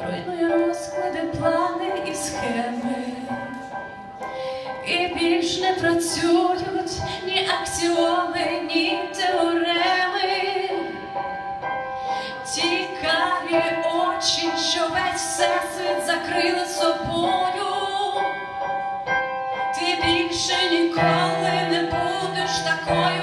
Руйнує розклади, плани і схеми, і більш не працюють ні аксіоми, ні теореми, ті очі, що весь всесвіт закрили собою, ти більше ніколи не будеш такою.